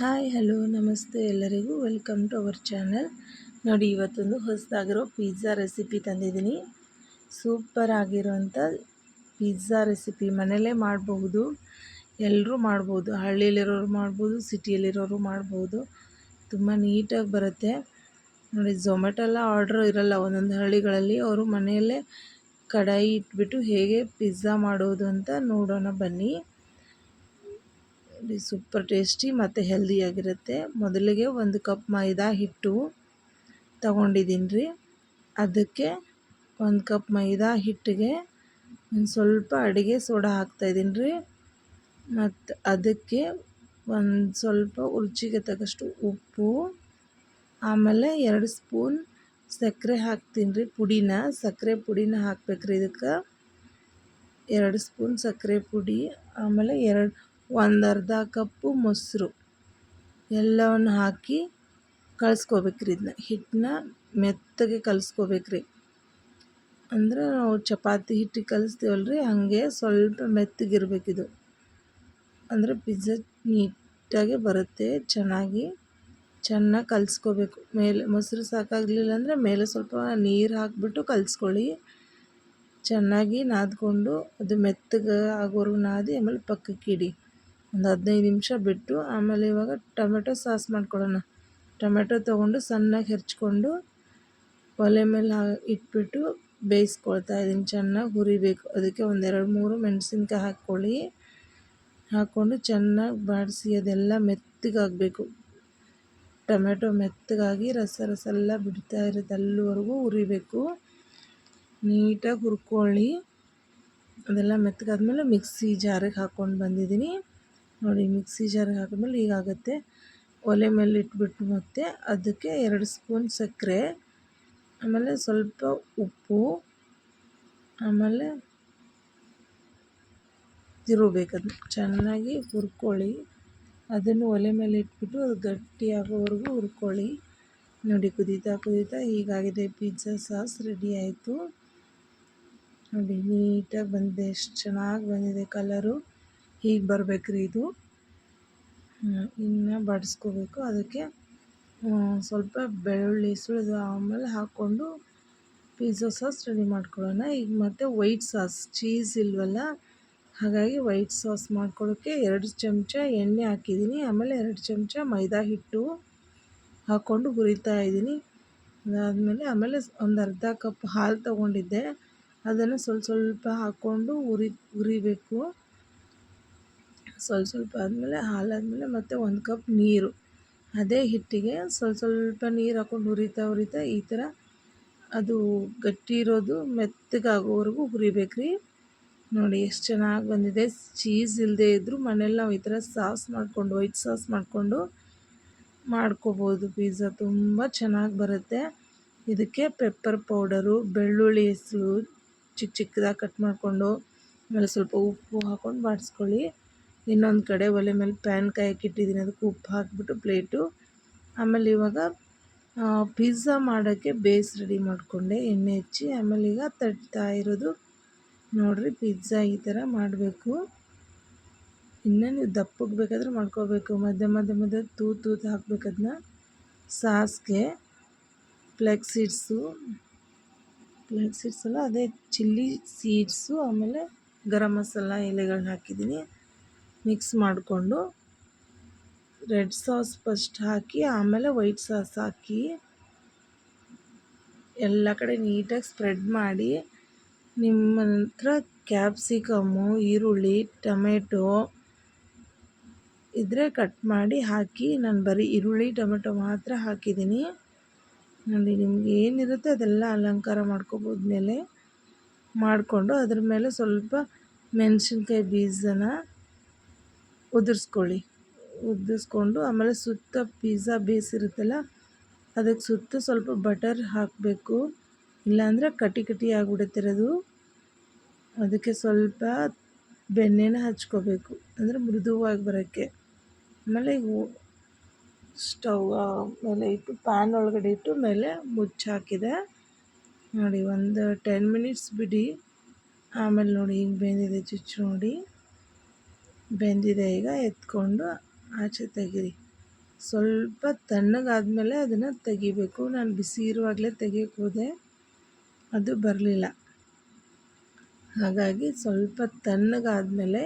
Hi, hello, ನಮಸ್ತೆ ಎಲ್ಲರಿಗೂ. Welcome to our channel. ನೋಡಿ, ಇವತ್ತೊಂದು ಹೊಸದಾಗಿರೋ ಪಿಜ್ಜಾ ರೆಸಿಪಿ ತಂದಿದ್ದೀನಿ. ಸೂಪರ್ ಆಗಿರೋಂಥ ಪಿಜ್ಜಾ ರೆಸಿಪಿ. ಮನೆಯಲ್ಲೇ ಮಾಡಬಹುದು ಎಲ್ಲರೂ ಮಾಡ್ಬೋದು. ಹಳ್ಳಿಯಲ್ಲಿರೋರು ಮಾಡ್ಬೋದು, ಸಿಟಿಯಲ್ಲಿರೋರು ಮಾಡ್ಬೋದು. ತುಂಬ ನೀಟಾಗಿ ಬರುತ್ತೆ. ನೋಡಿ ಝೊಮ್ಯಾಟೊ ಎಲ್ಲ ಆರ್ಡ್ರ್ ಇರಲ್ಲ. ಒಂದೊಂದು ಹಳ್ಳಿಗಳಲ್ಲಿ ಅವರು ಮನೆಯಲ್ಲೇ ಕಡಾಯಿ ಇಟ್ಬಿಟ್ಟು ಹೇಗೆ ಪಿಜ್ಜಾ ಮಾಡೋದು ಅಂತ ನೋಡೋಣ ಬನ್ನಿ. ಸೂಪರ್ ಟೇಸ್ಟಿ ಮತ್ತು ಹೆಲ್ದಿಯಾಗಿರುತ್ತೆ ಮೊದಲಿಗೆ ಒಂದು ಕಪ್ ಮೈದಾ ಹಿಟ್ಟು ತಗೊಂಡಿದ್ದೀನಿ ರೀ ಅದಕ್ಕೆ ಒಂದು ಕಪ್ ಮೈದಾ ಹಿಟ್ಟಿಗೆ ಒಂದು ಸ್ವಲ್ಪ ಅಡುಗೆ ಸೋಡಾ ಹಾಕ್ತಾಯಿದ್ದೀನಿ ರೀ ಮತ್ತು ಅದಕ್ಕೆ ಒಂದು ಸ್ವಲ್ಪ ರುಚಿಗೆ ತಕ್ಕಷ್ಟು ಉಪ್ಪು, ಆಮೇಲೆ ಎರಡು ಸ್ಪೂನ್ ಸಕ್ಕರೆ ಹಾಕ್ತೀನಿ ರೀ ಪುಡಿನ. ಸಕ್ಕರೆ ಪುಡಿನ ಹಾಕ್ಬೇಕ್ರಿ ಇದಕ್ಕೆ. ಎರಡು ಸ್ಪೂನ್ ಸಕ್ಕರೆ ಪುಡಿ, ಆಮೇಲೆ ಎರಡು ಒಂದು ಅರ್ಧ ಕಪ್ಪು ಮೊಸರು. ಎಲ್ಲವನ್ನು ಹಾಕಿ ಕಲಸ್ಕೋಬೇಕ್ರಿ ಇದನ್ನ ಹಿಟ್ಟನ್ನ ಮೆತ್ತಗೆ ಕಲಸ್ಕೋಬೇಕ್ರಿ. ಅಂದ್ರೆ ನಾವು ಚಪಾತಿ ಹಿಟ್ಟಿಗೆ ಕಲಿಸ್ತೀವಲ್ಲ ರೀ ಹಾಗೆ ಸ್ವಲ್ಪ ಮೆತ್ತಗಿರ್ಬೇಕಿದು. ಅಂದರೆ ಪಿಜ್ಜಾ ನೀಟಾಗಿ ಬರುತ್ತೆ, ಚೆನ್ನಾಗಿ ಚೆನ್ನಾಗಿ ಕಲಿಸ್ಕೋಬೇಕು. ಮೇಲೆ ಮೊಸರು ಸಾಕಾಗಲಿಲ್ಲ ಅಂದರೆ ಮೇಲೆ ಸ್ವಲ್ಪ ನೀರು ಹಾಕಿಬಿಟ್ಟು ಕಲಿಸ್ಕೊಳ್ಳಿ. ಚೆನ್ನಾಗಿ ನಾದ್ಕೊಂಡು ಅದು ಮೆತ್ತಗೆ ಆಗೋವರೆಗೂ ನಾದಿ, ಆಮೇಲೆ ಪಕ್ಕಕ್ಕೆ ಇಡಿ ಒಂದು ಹದಿನೈದು ನಿಮಿಷ ಬಿಟ್ಟು ಆಮೇಲೆ ಇವಾಗ ಟೊಮೆಟೊ ಸಾಸ್ ಮಾಡ್ಕೊಳ್ಳೋಣ. ಟೊಮೆಟೊ ತೊಗೊಂಡು ಸಣ್ಣಗೆ ಹೆಚ್ಕೊಂಡು ಒಲೆ ಮೇಲೆ ಇಟ್ಬಿಟ್ಟು ಬೇಯಿಸ್ಕೊಳ್ತಾ ಇದ್ದೀನಿ. ಚೆನ್ನಾಗಿ ಹುರಿಬೇಕು. ಅದಕ್ಕೆ ಒಂದೆರಡು ಮೂರು ಮೆಣಸಿನ್ಕಾಯಿ ಹಾಕ್ಕೊಳ್ಳಿ. ಹಾಕ್ಕೊಂಡು ಚೆನ್ನಾಗಿ ಬಾಡಿಸಿ ಅದೆಲ್ಲ ಮೆತ್ತಗಾಗಬೇಕು ಟೊಮೆಟೊ ಮೆತ್ತಗಾಗಿ ರಸ ರಸ ಎಲ್ಲ ಬಿಡ್ತಾ ಇರುತ್ತೆ. ಅಲ್ಲಿವರೆಗೂ ಹುರಿಬೇಕು. ನೀಟಾಗಿ ಹುರ್ಕೊಳ್ಳಿ. ಅದೆಲ್ಲ ಮೆತ್ತಗಾದ್ಮೇಲೆ ಮಿಕ್ಸಿ ಜಾರಿಗೆ ಹಾಕ್ಕೊಂಡು ಬಂದಿದ್ದೀನಿ. ನೋಡಿ ಮಿಕ್ಸಿ ಜಾರಿಗೆ ಹಾಕಿದ್ಮೇಲೆ ಹೀಗಾಗುತ್ತೆ ಒಲೆ ಮೇಲೆ ಇಟ್ಬಿಟ್ಟು ಮತ್ತೆ ಅದಕ್ಕೆ ಎರಡು ಸ್ಪೂನ್ ಸಕ್ಕರೆ, ಆಮೇಲೆ ಸ್ವಲ್ಪ ಉಪ್ಪು, ಆಮೇಲೆ ತಿರುಗಬೇಕದು ಚೆನ್ನಾಗಿ ಹುರ್ಕೊಳ್ಳಿ. ಅದನ್ನು ಒಲೆ ಮೇಲೆ ಇಟ್ಬಿಟ್ಟು ಅದು ಗಟ್ಟಿಯಾಗೋವರೆಗೂ ಹುರ್ಕೊಳ್ಳಿ. ನೋಡಿ ಕುದೀತಾ ಕುದೀತಾ ಹೀಗಾಗಿದೆ ಪಿಜ್ಜಾ ಸಾಸ್ ರೆಡಿ ಆಯಿತು. ನೋಡಿ ನೀಟಾಗಿ ಬಂದಿದೆ, ಎಷ್ಟು ಚೆನ್ನಾಗಿ ಬಂದಿದೆ ಕಲರು. ಹೀಗೆ ಬರಬೇಕ್ರಿ ಇದು. ಇನ್ನು ಬಡಿಸ್ಕೋಬೇಕು. ಅದಕ್ಕೆ ಸ್ವಲ್ಪ ಬೆಳ್ಳುಳ್ಳಿ ಸುಳಿದು ಆಮೇಲೆ ಹಾಕ್ಕೊಂಡು ಪಿಜ್ಜಾ ಸಾಸ್ ರೆಡಿ ಮಾಡ್ಕೊಳ್ಳೋಣ. ಈಗ ಮತ್ತು ವೈಟ್ ಸಾಸ್ ಚೀಸ್ ಇಲ್ವಲ್ಲ? ಹಾಗಾಗಿ ವೈಟ್ ಸಾಸ್ ಮಾಡ್ಕೊಳ್ಳೋಕ್ಕೆ ಎರಡು ಚಮಚ ಎಣ್ಣೆ ಹಾಕಿದ್ದೀನಿ. ಆಮೇಲೆ ಎರಡು ಚಮಚ ಮೈದಾ ಹಿಟ್ಟು ಹಾಕ್ಕೊಂಡು ಹುರಿತಾ ಇದ್ದೀನಿ. ಅದಾದಮೇಲೆ ಆಮೇಲೆ ಒಂದು ಅರ್ಧ ಕಪ್ ಹಾಲು ತೊಗೊಂಡಿದ್ದೆ. ಅದನ್ನು ಸ್ವಲ್ಪ ಸ್ವಲ್ಪ ಹಾಕ್ಕೊಂಡು ಹುರಿ, ಹುರಿಬೇಕು. ಸ್ವಲ್ಪ ಸ್ವಲ್ಪ ಆದಮೇಲೆ ಹಾಲಾದಮೇಲೆ ಮತ್ತು ಒಂದು ಕಪ್ ನೀರು. ಅದೇ ಹಿಟ್ಟಿಗೆ ಸ್ವಲ್ಪ ಸ್ವಲ್ಪ ನೀರು ಹಾಕ್ಕೊಂಡು ಹುರಿತಾ ಹುರಿತಾ ಈ ಥರ ಅದು ಗಟ್ಟಿ ಇರೋದು ಮೆತ್ತಗಾಗೋವರೆಗೂ ಹುರಿಬೇಕು ರೀ ನೋಡಿ ಎಷ್ಟು ಚೆನ್ನಾಗಿ ಬಂದಿದೆ. ಚೀಸ್ ಇಲ್ಲದೆ ಇದ್ದರೂ ಮನೇಲಿ ನಾವು ಈ ಥರ ಸಾಸ್ ಮಾಡಿಕೊಂಡು, ವೈಟ್ ಸಾಸ್ ಮಾಡಿಕೊಂಡು ಮಾಡ್ಕೋಬೋದು. ಪಿಜ್ಜಾ ತುಂಬ ಚೆನ್ನಾಗಿ ಬರುತ್ತೆ. ಇದಕ್ಕೆ ಪೆಪ್ಪರ್ ಪೌಡರು, ಬೆಳ್ಳುಳ್ಳಿ ಹೆಸರು ಚಿಕ್ಕ ಚಿಕ್ಕದಾಗಿ ಕಟ್ ಮಾಡಿಕೊಂಡು, ಆಮೇಲೆ ಸ್ವಲ್ಪ ಉಪ್ಪು ಹಾಕ್ಕೊಂಡು ಬಾಡಿಸ್ಕೊಳ್ಳಿ. ಇನ್ನೊಂದು ಕಡೆ ಒಲೆ ಮೇಲೆ ಪ್ಯಾನ್ ಕಾಯಕ್ಕಿಟ್ಟಿದ್ದೀನಿ ಅದಕ್ಕೆ ಉಪ್ಪು ಹಾಕಿಬಿಟ್ಟು ಪ್ಲೇಟು. ಆಮೇಲೆ ಇವಾಗ ಪಿಜ್ಜಾ ಮಾಡೋಕ್ಕೆ ಬೇಸ್ ರೆಡಿ ಮಾಡಿಕೊಂಡೆ. ಎಣ್ಣೆ ಹಚ್ಚಿ, ಆಮೇಲೆ ಈಗ ತಟ್ತಾ ಇರೋದು. ನೋಡಿರಿ, ಪಿಜ್ಜಾ ಈ ಥರ ಮಾಡಬೇಕು. ಇನ್ನೂ ನೀವು ದಪ್ಪಕ್ಕೆ ಬೇಕಾದರೆ ಮಾಡ್ಕೋಬೇಕು. ಮಧ್ಯ ಮಧ್ಯ ಮಧ್ಯ ತೂತು ತೂತು ಹಾಕ್ಬೇಕು ಅದನ್ನ ಸಾಸ್ಗೆ, ಫ್ಲೆಕ್ಸ್ ಸೀಡ್ಸು. ಫ್ಲೆಕ್ ಸೀಡ್ಸ್ ಅಲ್ಲ ಅದೇ ಚಿಲ್ಲಿ ಸೀಡ್ಸು. ಆಮೇಲೆ ಗರಂ ಮಸಾಲ ಎಲೆಗಳನ್ನ ಹಾಕಿದ್ದೀನಿ. ಮಿಕ್ಸ್ ಮಾಡಿಕೊಂಡು ರೆಡ್ ಸಾಸ್ ಫಸ್ಟ್ ಹಾಕಿ, ಆಮೇಲೆ ವೈಟ್ ಸಾಸ್ ಹಾಕಿ, ಎಲ್ಲ ಕಡೆ ನೀಟಾಗಿ ಸ್ಪ್ರೆಡ್ ಮಾಡಿ, ನಿಮ್ಮ ಹತ್ರ ಕ್ಯಾಪ್ಸಿಕಮ್ಮು ಈರುಳ್ಳಿ, ಟೊಮೆಟೊ ಇದ್ದರೆ ಕಟ್ ಮಾಡಿ ಹಾಕಿ, ನಾನು ಬರೀ ಈರುಳ್ಳಿ, ಟೊಮೆಟೊ ಮಾತ್ರ ಹಾಕಿದ್ದೀನಿ. ನೋಡಿ, ನಿಮ್ಗೆ ಏನಿರುತ್ತೆ ಅದೆಲ್ಲ ಅಲಂಕಾರ ಮಾಡ್ಕೊಬೋದು ಮೇಲೆ, ಮಾಡಿಕೊಂಡು ಅದ್ರ ಮೇಲೆ ಸ್ವಲ್ಪ ಮೆಣಸಿನ್ಕಾಯಿ ಬೀಜನ ಉದುರಿಸ್ಕೊಳ್ಳಿ. ಉದುರಿಸ್ಕೊಂಡು ಆಮೇಲೆ ಸುತ್ತ ಪಿಜ್ಜಾ ಬೇಸ್ ಇರುತ್ತಲ್ಲ, ಅದಕ್ಕೆ ಸುತ್ತ ಸ್ವಲ್ಪ ಬಟರ್ ಹಾಕಬೇಕು. ಇಲ್ಲಾಂದರೆ ಕಟಿ ಕಟಿ ಆಗಿಬಿಡುತ್ತಿರೋದು ಅದಕ್ಕೆ ಸ್ವಲ್ಪ ಬೆಣ್ಣೆನ ಹಚ್ಕೋಬೇಕು. ಅಂದರೆ ಮೃದುವಾಗಿ ಬರೋಕ್ಕೆ. ಆಮೇಲೆ ಸ್ಟವ್ ಮೇಲೆ ಇಟ್ಟು ಪ್ಯಾನ್ ಒಳಗಡೆ ಇಟ್ಟು ಮೇಲೆ ಮುಚ್ಚಾಕಿದೆ. ನೋಡಿ, ಒಂದು ಟೆನ್ ಮಿನಿಟ್ಸ್ ಬಿಡಿ. ಆಮೇಲೆ ನೋಡಿ, ಹಿಂಗೆ ಬೆಂದಿದೆ, ಚುಚ್ಚು ನೋಡಿ. ಬೆಂದಿದೆ ಈಗ ಎತ್ಕೊಂಡು ಆಚೆ ತೆಗೀರಿ. ಸ್ವಲ್ಪ ತಣ್ಣಗಾದ್ಮೇಲೆ ಅದನ್ನು ತೆಗಿಬೇಕು. ನಾನು ಬಿಸಿ ಇರುವಾಗಲೇ ತೆಗಿಯಕ್ಕೆ ಹೋದೆ. ಅದು ಬರಲಿಲ್ಲ. ಹಾಗಾಗಿ ಸ್ವಲ್ಪ ತಣ್ಣಗಾದ್ಮೇಲೆ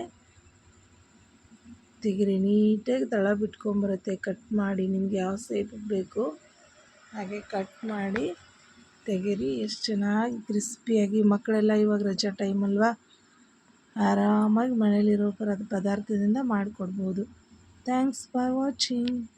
ತೆಗಿರಿ. ನೀಟಾಗಿ ತಳ ಬಿಟ್ಕೊಂಬರುತ್ತೆ ಕಟ್ ಮಾಡಿ. ನಿಮ್ಗೆ ಯಾವ ಸೇಪ್ ಬೇಕು ಹಾಗೆ ಕಟ್ ಮಾಡಿ ತೆಗೀರಿ. ಎಷ್ಟು ಚೆನ್ನಾಗಿ ಕ್ರಿಸ್ಪಿಯಾಗಿ ಮಕ್ಕಳೆಲ್ಲ ಇವಾಗ ರಜಾ ಟೈಮ್ ಅಲ್ವಾ? ಆರಾಮಾಗಿ ಮನೇಲಿರೋ ಪರ ಪದಾರ್ಥದಿಂದ ಮಾಡಿಕೊಡ್ಬೋದು. Thanks for watching.